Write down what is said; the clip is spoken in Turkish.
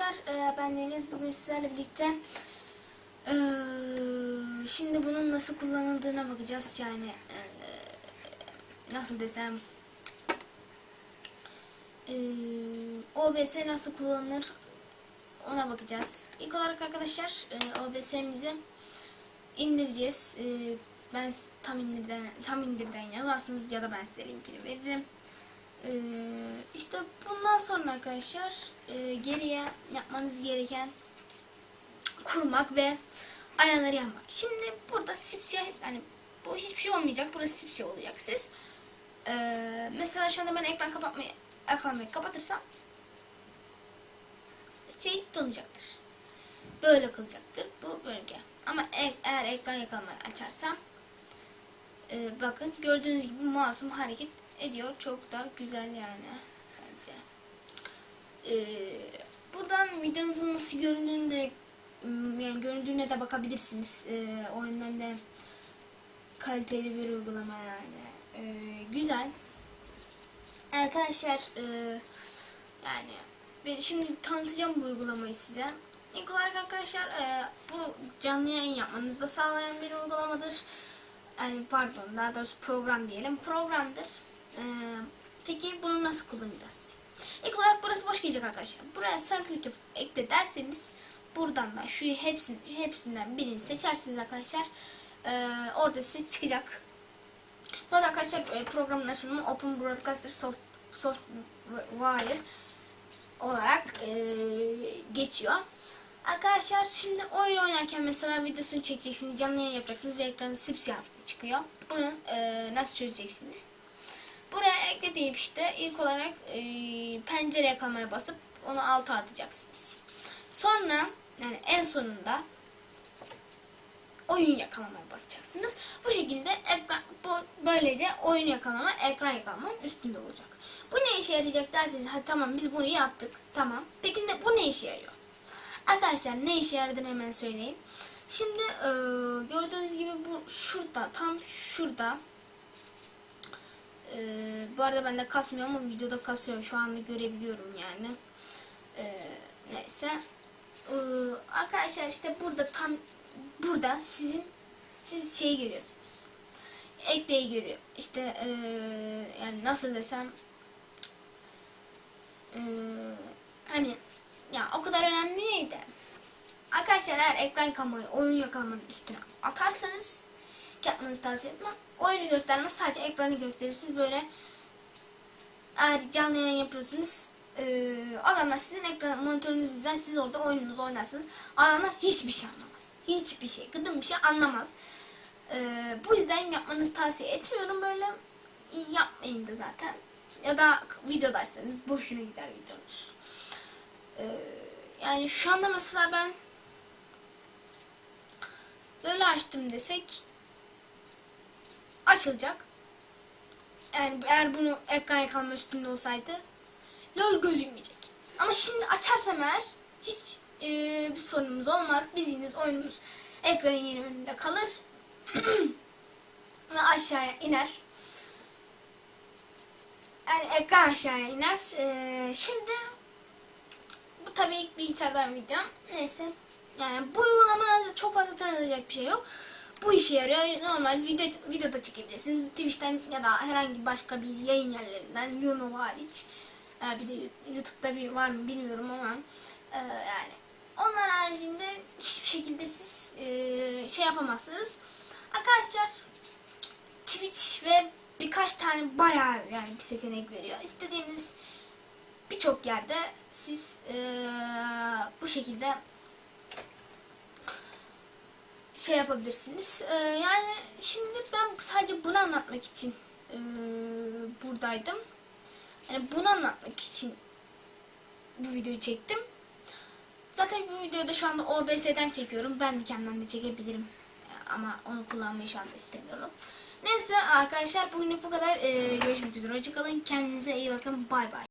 arkadaşlar. Ee, Ben Deniz. Bugün sizlerle birlikte ee, şimdi bunun nasıl kullanıldığına bakacağız. Yani ee, nasıl desem ee, OBS nasıl kullanılır ona bakacağız. İlk olarak arkadaşlar ee, OBS'mizi indireceğiz. Ben tam indirden tam indirden yazarsınız ya da ben size linkini veririm. İşte bundan sonra arkadaşlar e, geriye yapmanız gereken kurmak ve ayarları yapmak. Şimdi burada sipsiyah yani bu hiçbir şey olmayacak. Burası sipsiyah olacak siz. Ee, mesela şu anda ben ekran kapatmayı ekranı kapatırsam şey donacaktır. Böyle kalacaktır bu bölge. Ama e- eğer ekran yakalamayı açarsam e, bakın gördüğünüz gibi masum hareket ediyor. Çok da güzel yani. Ee, buradan videonuzun nasıl göründüğünü de yani göründüğüne de bakabilirsiniz. Ee, o yönden de kaliteli bir uygulama yani. Ee, güzel. Arkadaşlar e, yani ben şimdi tanıtacağım bu uygulamayı size. İlk olarak arkadaşlar e, bu canlı yayın yapmanızı da sağlayan bir uygulamadır. Yani pardon daha doğrusu program diyelim. Programdır. Ee, peki bunu nasıl kullanacağız? İlk olarak burası boş gelecek arkadaşlar. Buraya sağ klik yapıp ekle derseniz buradan da şu hepsini, hepsinden birini seçersiniz arkadaşlar. Ee, orada size çıkacak. Bu arada arkadaşlar e, programın açılımı Open Broadcaster Soft, Software olarak e, geçiyor. Arkadaşlar şimdi oyun oynarken mesela videosunu çekeceksiniz, canlı yayın yapacaksınız ve ekranı sipsiyah çıkıyor. Bunu e, nasıl çözeceksiniz? Ekle deyip işte ilk olarak e, pencere yakalamaya basıp onu alta atacaksınız. Sonra yani en sonunda oyun yakalamaya basacaksınız. Bu şekilde ekran bu böylece oyun yakalama ekran yakalamanın üstünde olacak. Bu ne işe yarayacak derseniz ha tamam biz bunu yaptık. Tamam. Peki ne, bu ne işe yarıyor? Arkadaşlar ne işe yaradığını hemen söyleyeyim. Şimdi e, gördüğünüz gibi bu şurada tam şurada ee, bu arada bende kasmıyor ama videoda kasıyor. Şu anda görebiliyorum yani. Ee, neyse. Ee, arkadaşlar işte burada tam burada sizin siz şeyi görüyorsunuz. Ekleyi görüyor. İşte ee, yani nasıl desem ee, hani ya o kadar önemli değil de arkadaşlar eğer ekran yakamayı oyun yakalamanın üstüne atarsanız yapmanızı tavsiye etmem. Oyunu göstermez sadece ekranı gösterirsiniz böyle eğer canlı yayın yapıyorsunuz e, adamlar sizin ekran monitörünüzü izler siz orada oyununuzu oynarsınız. Adamlar hiçbir şey anlamaz. Hiçbir şey gıdım bir şey anlamaz. E, bu yüzden yapmanızı tavsiye etmiyorum böyle. Yapmayın da zaten. Ya da videodaysanız boşuna gider videonuz. E, yani şu anda mesela ben böyle açtım desek açılacak. Yani eğer bunu ekran yakalama üstünde olsaydı LOL gözükmeyecek. Ama şimdi açarsam eğer hiç e, bir sorunumuz olmaz. Bildiğiniz oyunumuz ekranın yeni önünde kalır. Ve aşağıya iner. Yani ekran aşağıya iner. E, şimdi bu tabii ilk bilgisayardan videom. Neyse. Yani bu uygulamada çok fazla tanıtacak bir şey yok. Bu işe yarıyor. Normal video, videoda çekebilirsiniz. Twitch'ten ya da herhangi başka bir yayın yerlerinden Yuno hariç. Ee, bir de YouTube'da bir var mı bilmiyorum ama e, yani onlar haricinde hiçbir şekilde siz e, şey yapamazsınız. Arkadaşlar Twitch ve birkaç tane bayağı yani bir seçenek veriyor. İstediğiniz birçok yerde siz e, bu şekilde şey yapabilirsiniz. Ee, yani şimdi ben sadece bunu anlatmak için e, buradaydım. Yani bunu anlatmak için bu videoyu çektim. Zaten bu videoyu da şu anda OBS'den çekiyorum. Ben de kendimden de çekebilirim. Ama onu kullanmayı şu anda istemiyorum. Neyse arkadaşlar bugünlük bu kadar. Ee, görüşmek üzere. Hoşçakalın. Kendinize iyi bakın. Bay bay.